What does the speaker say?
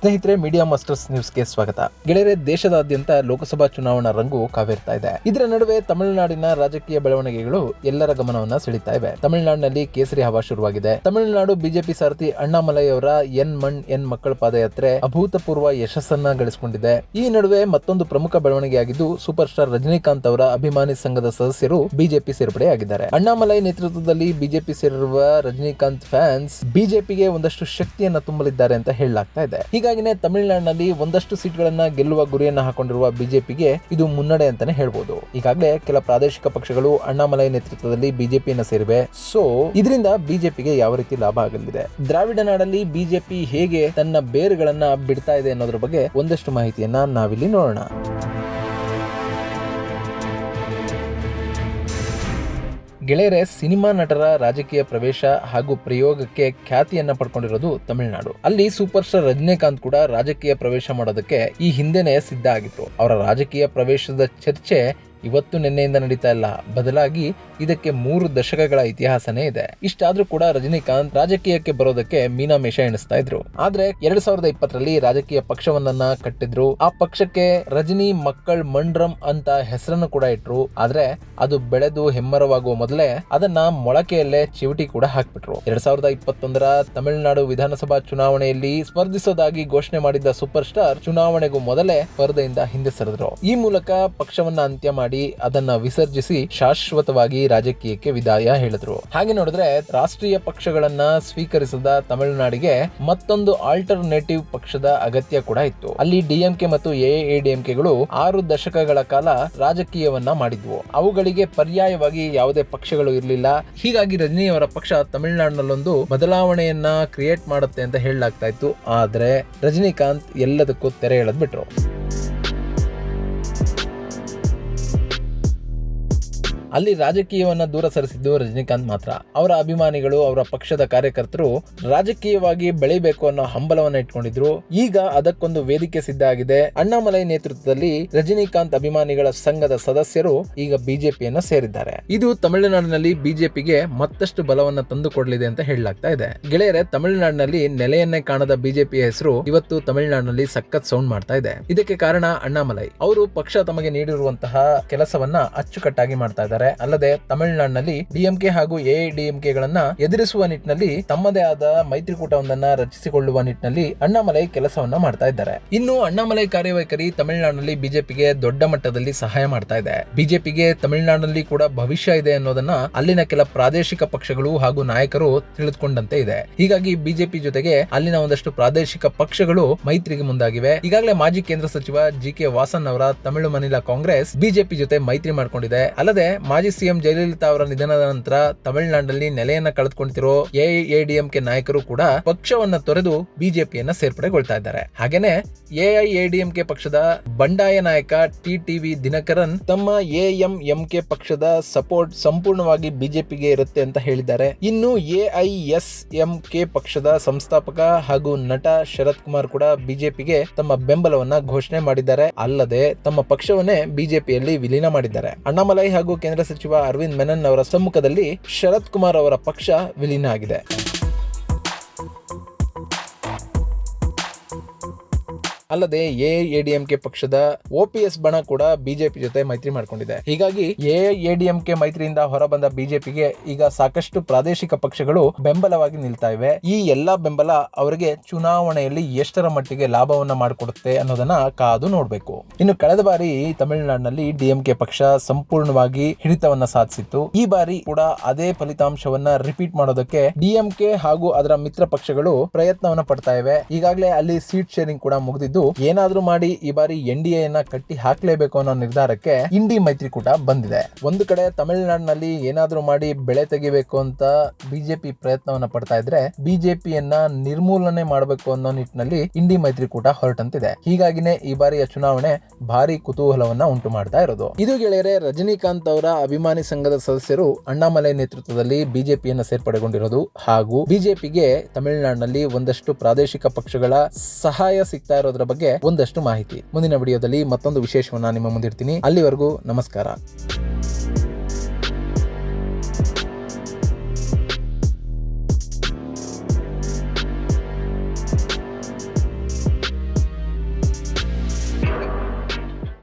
ಸ್ನೇಹಿತರೆ media masters ನ್ಯೂಸ್ಗೆ ಸ್ವಾಗತ. ಗೆಳೆಯರೆ, ದೇಶದಾದ್ಯಂತ ಲೋಕಸಭಾ ಚುನಾವಣಾ ರಂಗು ಕಾವೇರ್ತಾ ಇದೆ. ಇದರ ನಡುವೆ ತಮಿಳುನಾಡಿನ ರಾಜಕೀಯ ಬೆಳವಣಿಗೆಗಳು ಎಲ್ಲರ ಗಮನವನ್ನ ಸೆಳೀತಾ ಇವೆ. ತಮಿಳುನಾಡಿನಲ್ಲಿ ಕೇಸರಿ ಹವಾ ಶುರುವಾಗಿದೆ. ತಮಿಳುನಾಡು ಬಿಜೆಪಿ ಸಾರಥಿ ಅಣ್ಣಾಮಲೈ ಅವರ ಎನ್ ಮಣ್, ಎನ್ ಮಕ್ಕಳ ಪಾದಯಾತ್ರೆ ಅಭೂತಪೂರ್ವ ಯಶಸ್ಸನ್ನ ಗಳಿಸಿಕೊಂಡಿದೆ. ಈ ನಡುವೆ ಮತ್ತೊಂದು ಪ್ರಮುಖ ಬೆಳವಣಿಗೆಯಾಗಿದ್ದು ಸೂಪರ್ ಸ್ಟಾರ್ ರಜನಿಕಾಂತ್ ಅವರ ಅಭಿಮಾನಿ ಸಂಘದ ಸದಸ್ಯರು ಬಿಜೆಪಿ ಸೇರ್ಪಡೆಯಾಗಿದ್ದಾರೆ. ಅಣ್ಣಾಮಲೈ ನೇತೃತ್ವದಲ್ಲಿ ಬಿಜೆಪಿ ಸೇರಿರುವ ರಜನಿಕಾಂತ್ ಫ್ಯಾನ್ಸ್ ಬಿಜೆಪಿಗೆ ಒಂದಷ್ಟು ಶಕ್ತಿಯನ್ನ ತುಂಬಲಿದ್ದಾರೆ ಅಂತ ಹೇಳಲಾಗ್ತಾ ಇದೆ. ಹೀಗಾಗಿನೇ ತಮಿಳುನಾಡಿನಲ್ಲಿ ಒಂದಷ್ಟು ಸೀಟ್ಗಳನ್ನ ಗೆಲ್ಲುವ ಗುರಿಯನ್ನ ಹಾಕೊಂಡಿರುವ ಬಿಜೆಪಿಗೆ ಇದು ಮುನ್ನಡೆ ಅಂತಾನೆ ಹೇಳ್ಬೋದು. ಈಗಾಗಲೇ ಕೆಲ ಪ್ರಾದೇಶಿಕ ಪಕ್ಷಗಳು ಅಣ್ಣಾಮಲೈ ನೇತೃತ್ವದಲ್ಲಿ ಬಿಜೆಪಿಯನ್ನ ಸೇರಿವೆ. ಸೊ ಇದರಿಂದ ಬಿಜೆಪಿಗೆ ಯಾವ ರೀತಿ ಲಾಭ ಆಗಲಿದೆ? ದ್ರಾವಿಡ ನಾಡಲ್ಲಿ ಬಿಜೆಪಿ ಹೇಗೆ ತನ್ನ ಬೇರುಗಳನ್ನ ಬಿಡ್ತಾ ಇದೆ ಅನ್ನೋದ್ರ ಬಗ್ಗೆ ಒಂದಷ್ಟು ಮಾಹಿತಿಯನ್ನ ನಾವಿಲ್ಲಿ ನೋಡೋಣ. ಗೆಳೆಯರೆ, ಸಿನಿಮಾ ನಟರ ರಾಜಕೀಯ ಪ್ರವೇಶ ಹಾಗೂ ಪ್ರಯೋಗಕ್ಕೆ ಖ್ಯಾತಿಯನ್ನ ಪಡ್ಕೊಂಡಿರೋದು ತಮಿಳುನಾಡು. ಅಲ್ಲಿ ಸೂಪರ್ ಸ್ಟಾರ್ ರಜನಿಕಾಂತ್ ಕೂಡ ರಾಜಕೀಯ ಪ್ರವೇಶ ಮಾಡೋದಕ್ಕೆ ಈ ಹಿಂದೆನೆ ಸಿದ್ಧ ಆಗಿತ್ತು ಅವರ ರಾಜಕೀಯ ಪ್ರವೇಶದ ಚರ್ಚೆ ಇವತ್ತು ನಿನ್ನೆಯಿಂದ ನಡೀತಾ ಇಲ್ಲ. ಬದಲಾಗಿ ಇದಕ್ಕೆ ಮೂರು ದಶಕಗಳ ಇತಿಹಾಸನೇ ಇದೆ. ಇಷ್ಟಾದ್ರೂ ಕೂಡ ರಜನಿಕಾಂತ್ ರಾಜಕೀಯಕ್ಕೆ ಬರೋದಕ್ಕೆ ಮೀನಾಮೇಷ ಎಣಿಸ್ತಾ ಇದ್ರು. ಆದ್ರೆ ಎರಡ್ ಸಾವಿರದ ಇಪ್ಪತ್ತರಲ್ಲಿ ರಾಜಕೀಯ ಪಕ್ಷವನ್ನ ಕಟ್ಟಿದ್ರು. ಆ ಪಕ್ಷಕ್ಕೆ ರಜನಿ ಮಕ್ಕಳ್ ಮಂಡ್ರಂ ಅಂತ ಹೆಸರನ್ನು ಕೂಡ ಇಟ್ರು. ಆದ್ರೆ ಅದು ಬೆಳೆದು ಹೆಮ್ಮರವಾಗುವ ಮೊದಲೇ ಅದನ್ನ ಮೊಳಕೆಯಲ್ಲೇ ಚಿವಟಿ ಕೂಡ ಹಾಕ್ಬಿಟ್ರು. ಎರಡ್ ಸಾವಿರದ ಇಪ್ಪತ್ತೊಂದರ ತಮಿಳುನಾಡು ವಿಧಾನಸಭಾ ಚುನಾವಣೆಯಲ್ಲಿ ಸ್ಪರ್ಧಿಸೋದಾಗಿ ಘೋಷಣೆ ಮಾಡಿದ್ದ ಸೂಪರ್ ಸ್ಟಾರ್ ಚುನಾವಣೆಗೂ ಮೊದಲೇ ಸ್ಪರ್ಧೆಯಿಂದ ಹಿಂದೆ ಸರಿದ್ರು. ಈ ಮೂಲಕ ಪಕ್ಷವನ್ನ ಅಂತ್ಯ ಮಾಡಿ ಅದನ್ನ ವಿಸರ್ಜಿಸಿ ಶಾಶ್ವತವಾಗಿ ರಾಜಕೀಯಕ್ಕೆ ವಿದಾಯ ಹೇಳಿದ್ರು. ಹಾಗೆ ನೋಡಿದ್ರೆ ರಾಷ್ಟ್ರೀಯ ಪಕ್ಷಗಳನ್ನ ಸ್ವೀಕರಿಸದ ತಮಿಳುನಾಡಿಗೆ ಮತ್ತೊಂದು ಆಲ್ಟರ್ನೇಟಿವ್ ಪಕ್ಷದ ಅಗತ್ಯ ಕೂಡ ಇತ್ತು. ಅಲ್ಲಿ ಡಿಎಂಕೆ ಮತ್ತು ಎಎಡಿಎಂಕೆಗಳು ಆರು ದಶಕಗಳ ಕಾಲ ರಾಜಕೀಯವನ್ನ ಮಾಡಿದ್ವು. ಅವುಗಳಿಗೆ ಪರ್ಯಾಯವಾಗಿ ಯಾವುದೇ ಪಕ್ಷಗಳು ಇರಲಿಲ್ಲ. ಹೀಗಾಗಿ ರಜನಿ ಅವರ ಪಕ್ಷ ತಮಿಳುನಾಡಿನಲ್ಲೊಂದು ಬದಲಾವಣೆಯನ್ನ ಕ್ರಿಯೇಟ್ ಮಾಡುತ್ತೆ ಅಂತ ಹೇಳಲಾಗ್ತಾ ಇತ್ತು. ಆದ್ರೆ ರಜನಿಕಾಂತ್ ಎಲ್ಲದಕ್ಕೂ ತೆರೆ ಎಳೆದ್ ಅಲ್ಲಿ ರಾಜಕೀಯವನ್ನ ದೂರ ಸರಿಸಿದ್ದು ರಜನಿಕಾಂತ್ ಮಾತ್ರ. ಅವರ ಅಭಿಮಾನಿಗಳು, ಅವರ ಪಕ್ಷದ ಕಾರ್ಯಕರ್ತರು ರಾಜಕೀಯವಾಗಿ ಬೆಳಿಬೇಕು ಅನ್ನೋ ಹಂಬಲವನ್ನ ಇಟ್ಕೊಂಡಿದ್ರು. ಈಗ ಅದಕ್ಕೊಂದು ವೇದಿಕೆ ಸಿದ್ಧ ಆಗಿದೆ. ಅಣ್ಣಾಮಲೈ ನೇತೃತ್ವದಲ್ಲಿ ರಜನಿಕಾಂತ್ ಅಭಿಮಾನಿಗಳ ಸಂಘದ ಸದಸ್ಯರು ಈಗ ಬಿಜೆಪಿಯನ್ನ ಸೇರಿದ್ದಾರೆ. ಇದು ತಮಿಳುನಾಡಿನಲ್ಲಿ ಬಿಜೆಪಿಗೆ ಮತ್ತಷ್ಟು ಬಲವನ್ನ ತಂದುಕೊಡಲಿದೆ ಅಂತ ಹೇಳಲಾಗ್ತಾ ಇದೆ. ಗೆಳೆಯರೆ, ತಮಿಳುನಾಡಿನಲ್ಲಿ ನೆಲೆಯನ್ನೇ ಕಾಣದ ಬಿಜೆಪಿಯ ಹೆಸರು ಇವತ್ತು ತಮಿಳುನಾಡಿನಲ್ಲಿ ಸಖತ್ ಸೌಂಡ್ ಮಾಡ್ತಾ ಇದೆ. ಇದಕ್ಕೆ ಕಾರಣ ಅಣ್ಣಾಮಲೈ. ಅವರು ಪಕ್ಷ ತಮಗೆ ನೀಡಿರುವಂತಹ ಕೆಲಸವನ್ನ ಅಚ್ಚುಕಟ್ಟಾಗಿ ಮಾಡ್ತಾ ಇದ್ದಾರೆ. ಅಲ್ಲದೆ ತಮಿಳುನಾಡಿನಲ್ಲಿ ಡಿಎಂಕೆ ಹಾಗೂ ಎಐಡಿಎಂಕೆಗಳನ್ನ ಎದುರಿಸುವ ನಿಟ್ಟಿನಲ್ಲಿ ತಮ್ಮದೇ ಆದ ಮೈತ್ರಿಕೂಟವೊಂದನ್ನ ರಚಿಸಿಕೊಳ್ಳುವ ನಿಟ್ಟಿನಲ್ಲಿ ಅಣ್ಣಾಮಲೈ ಕೆಲಸವನ್ನ ಮಾಡ್ತಾ ಇದ್ದಾರೆ. ಇನ್ನು ಅಣ್ಣಾಮಲೈ ಕಾರ್ಯವೈಖರಿ ತಮಿಳುನಾಡಿನಲ್ಲಿ ಬಿಜೆಪಿಗೆ ದೊಡ್ಡ ಮಟ್ಟದಲ್ಲಿ ಸಹಾಯ ಮಾಡ್ತಾ ಇದೆ. ಬಿಜೆಪಿಗೆ ತಮಿಳುನಾಡಿನಲ್ಲಿ ಕೂಡ ಭವಿಷ್ಯ ಇದೆ ಅನ್ನೋದನ್ನ ಅಲ್ಲಿನ ಕೆಲ ಪ್ರಾದೇಶಿಕ ಪಕ್ಷಗಳು ಹಾಗೂ ನಾಯಕರು ತಿಳಿದುಕೊಂಡಂತೆ ಇದೆ. ಹೀಗಾಗಿ ಬಿಜೆಪಿ ಜೊತೆಗೆ ಅಲ್ಲಿನ ಒಂದಷ್ಟು ಪ್ರಾದೇಶಿಕ ಪಕ್ಷಗಳು ಮೈತ್ರಿಗೆ ಮುಂದಾಗಿವೆ. ಈಗಾಗಲೇ ಮಾಜಿ ಕೇಂದ್ರ ಸಚಿವ ಜಿ ಕೆ ವಾಸನ್ ಅವರ ತಮಿಳು ಮನಿಲಾ ಕಾಂಗ್ರೆಸ್ ಬಿಜೆಪಿ ಜೊತೆ ಮೈತ್ರಿ ಮಾಡಿಕೊಂಡಿದೆ. ಅಲ್ಲದೆ ಮಾಜಿ ಸಿಎಂ ಜಯಲಲಿತಾ ಅವರ ನಿಧನದ ನಂತರ ತಮಿಳುನಾಡಿನಲ್ಲಿ ನೆಲೆಯನ್ನ ಕಳೆದುಕೊಂಡಿರೋ ಎಐಎಡಿಎಂಕೆ ನಾಯಕರು ಕೂಡ ಪಕ್ಷವನ್ನ ತೊರೆದು ಬಿಜೆಪಿಯನ್ನ ಸೇರ್ಪಡೆಗೊಳ್ತಾ ಇದ್ದಾರೆ. ಹಾಗೇನೆ ಎಐಎಡಿಎಂಕೆ ಪಕ್ಷದ ಬಂಡಾಯ ನಾಯಕ ಟಿ ಟಿವಿ ದಿನಕರನ್ ತಮ್ಮ ಎಎಂಎಂಕೆ ಪಕ್ಷದ ಸಪೋರ್ಟ್ ಸಂಪೂರ್ಣವಾಗಿ ಬಿಜೆಪಿಗೆ ಇರುತ್ತೆ ಅಂತ ಹೇಳಿದ್ದಾರೆ. ಇನ್ನು ಎಐಎಸ್ಎಂಕೆ ಪಕ್ಷದ ಸಂಸ್ಥಾಪಕ ಹಾಗೂ ನಟ ಶರತ್ ಕುಮಾರ್ ಕೂಡ ಬಿಜೆಪಿಗೆ ತಮ್ಮ ಬೆಂಬಲವನ್ನ ಘೋಷಣೆ ಮಾಡಿದ್ದಾರೆ. ಅಲ್ಲದೆ ತಮ್ಮ ಪಕ್ಷವನ್ನೇ ಬಿಜೆಪಿಯಲ್ಲಿ ವಿಲೀನ ಮಾಡಿದ್ದಾರೆ. ಅಣ್ಣಾಮಲೈ ಹಾಗೂ ಕೇಂದ್ರ ಸಚಿವ ಅರವಿಂದ್ ಮೆನನ್ ಅವರ ಸಮ್ಮುಖದಲ್ಲಿ ಶರತ್ ಕುಮಾರ್ ಅವರ ಪಕ್ಷ ವಿಲೀನ ಆಗಿದೆ. ಅಲ್ಲದೆ ಎಐಎಡಿಎಂಕೆ ಪಕ್ಷದ ಓಪಿಎಸ್ ಬಣ ಕೂಡ ಬಿಜೆಪಿ ಜೊತೆ ಮೈತ್ರಿ ಮಾಡಿಕೊಂಡಿದೆ. ಹೀಗಾಗಿ ಎಐಎಡಿಎಂಕೆ ಮೈತ್ರಿಯಿಂದ ಹೊರಬಂದ ಬಿಜೆಪಿಗೆ ಈಗ ಸಾಕಷ್ಟು ಪ್ರಾದೇಶಿಕ ಪಕ್ಷಗಳು ಬೆಂಬಲವಾಗಿ ನಿಲ್ತಾ ಇವೆ. ಈ ಎಲ್ಲಾ ಬೆಂಬಲ ಅವರಿಗೆ ಚುನಾವಣೆಯಲ್ಲಿ ಎಷ್ಟರ ಮಟ್ಟಿಗೆ ಲಾಭವನ್ನ ಮಾಡಿಕೊಡುತ್ತೆ ಅನ್ನೋದನ್ನ ಕಾದು ನೋಡಬೇಕು. ಇನ್ನು ಕಳೆದ ಬಾರಿ ತಮಿಳುನಾಡಿನಲ್ಲಿ ಡಿಎಂಕೆ ಪಕ್ಷ ಸಂಪೂರ್ಣವಾಗಿ ಹಿಡಿತವನ್ನ ಸಾಧಿಸಿತ್ತು. ಈ ಬಾರಿ ಕೂಡ ಅದೇ ಫಲಿತಾಂಶವನ್ನ ರಿಪೀಟ್ ಮಾಡೋದಕ್ಕೆ ಡಿಎಂಕೆ ಹಾಗೂ ಅದರ ಮಿತ್ರ ಪಕ್ಷಗಳು ಪ್ರಯತ್ನವನ್ನ ಪಡ್ತಾ ಇವೆ. ಈಗಾಗಲೇ ಅಲ್ಲಿ ಸೀಟ್ ಶೇರಿಂಗ್ ಕೂಡ ಮುಗಿದಿದ್ದು ಏನಾದ್ರೂ ಮಾಡಿ ಈ ಬಾರಿ ಎನ್ ಡಿ ಎನ್ನ ಕಟ್ಟಿ ಹಾಕ್ಲೇಬೇಕು ಅನ್ನೋ ನಿರ್ಧಾರಕ್ಕೆ ಇಂಡಿ ಮೈತ್ರಿಕೂಟ ಬಂದಿದೆ. ಒಂದು ಕಡೆ ತಮಿಳುನಾಡಿನಲ್ಲಿ ಏನಾದ್ರೂ ಮಾಡಿ ಬೆಳೆ ತೆಗಿಬೇಕು ಅಂತ ಬಿಜೆಪಿ ಪ್ರಯತ್ನವನ್ನ ಪಡ್ತಾ ಇದ್ರೆ ಬಿಜೆಪಿಯನ್ನ ನಿರ್ಮೂಲನೆ ಮಾಡಬೇಕು ಅನ್ನೋ ನಿಟ್ಟಿನಲ್ಲಿ ಇಂಡಿ ಮೈತ್ರಿಕೂಟ ಹೊರಟಂತಿದೆ. ಹೀಗಾಗಿನೇ ಈ ಬಾರಿಯ ಚುನಾವಣೆ ಭಾರಿ ಕುತೂಹಲವನ್ನ ಉಂಟು ಮಾಡ್ತಾ ಇರೋದು. ಇದು ಗೆಳೆಯರೆ, ರಜನಿಕಾಂತ್ ಅವರ ಅಭಿಮಾನಿ ಸಂಘದ ಸದಸ್ಯರು ಅಣ್ಣಾಮಲೈ ನೇತೃತ್ವದಲ್ಲಿ ಬಿಜೆಪಿಯನ್ನ ಸೇರ್ಪಡೆಗೊಂಡಿರೋದು ಹಾಗೂ ಬಿಜೆಪಿಗೆ ತಮಿಳುನಾಡಿನಲ್ಲಿ ಒಂದಷ್ಟು ಪ್ರಾದೇಶಿಕ ಪಕ್ಷಗಳ ಸಹಾಯ ಸಿಗ್ತಾ ಇರೋದ್ರ ಬಗ್ಗೆ ಒಂದಷ್ಟು ಮಾಹಿತಿ. ಮುಂದಿನ ವಿಡಿಯೋದಲ್ಲಿ ಮತ್ತೊಂದು ವಿಶೇಷವನ್ನ ನಿಮ್ಮ ಮುಂದಿರ್ತೀನಿ ಅಲ್ಲಿವರೆಗೂ ನಮಸ್ಕಾರ.